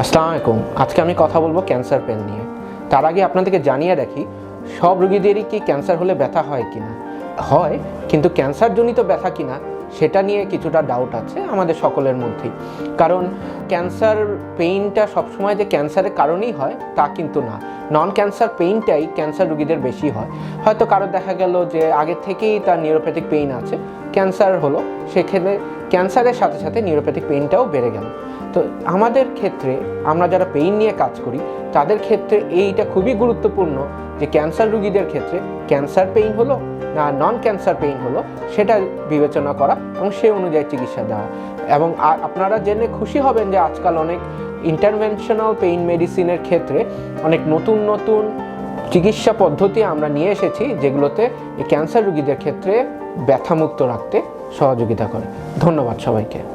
আসসালামু আলাইকুম আজকে আমি কথা বলব ক্যান্সার পেন নিয়ে। তার আগে আপনাদেরকে জানিয়ে রাখি, সব রোগীদেরই কি ক্যান্সার হলে ব্যথা হয় কিনা? হয়, কিন্তু ক্যান্সারজনিত ব্যথা কিনা, সেটা নিয়ে কিছুটা ডাউট আছে আমাদের সকলের মধ্যেই। কারণ ক্যান্সার পেইনটা সবসময় যে ক্যান্সারের কারণেই হয়, তা কিন্তু না। নন ক্যান্সার পেইনটাই ক্যান্সার রোগীদের বেশি হয়। হয়তো কারও দেখা গেল যে আগে থেকেই তার নিউরোপ্যাথিক পেইন আছে, ক্যান্সার হলো সেখানে ক্যান্সারের সাথে সাথে নিউরোপ্যাথিক পেইনটাও বেড়ে গেল। তো আমাদের ক্ষেত্রে আমরা যারা পেইন নিয়ে কাজ করি, তাদের ক্ষেত্রে এইটা খুবই গুরুত্বপূর্ণ যে ক্যান্সার রুগীদের ক্ষেত্রে ক্যান্সার পেইন হলো না নন ক্যান্সার পেইন হলো, সেটা বিবেচনা করা এবং সে অনুযায়ী চিকিৎসা দেওয়া। এবং আপনারা জেনে খুশি হবেন যে আজকাল অনেক ইন্টারভেনশনাল পেইন মেডিসিনের ক্ষেত্রে অনেক নতুন নতুন চিকিৎসা পদ্ধতি আমরা নিয়ে এসেছি, যেগুলোতে ক্যান্সার রুগীদের ক্ষেত্রে ব্যথামুক্ত রাখতে সহযোগিতা করে। ধন্যবাদ সবাইকে।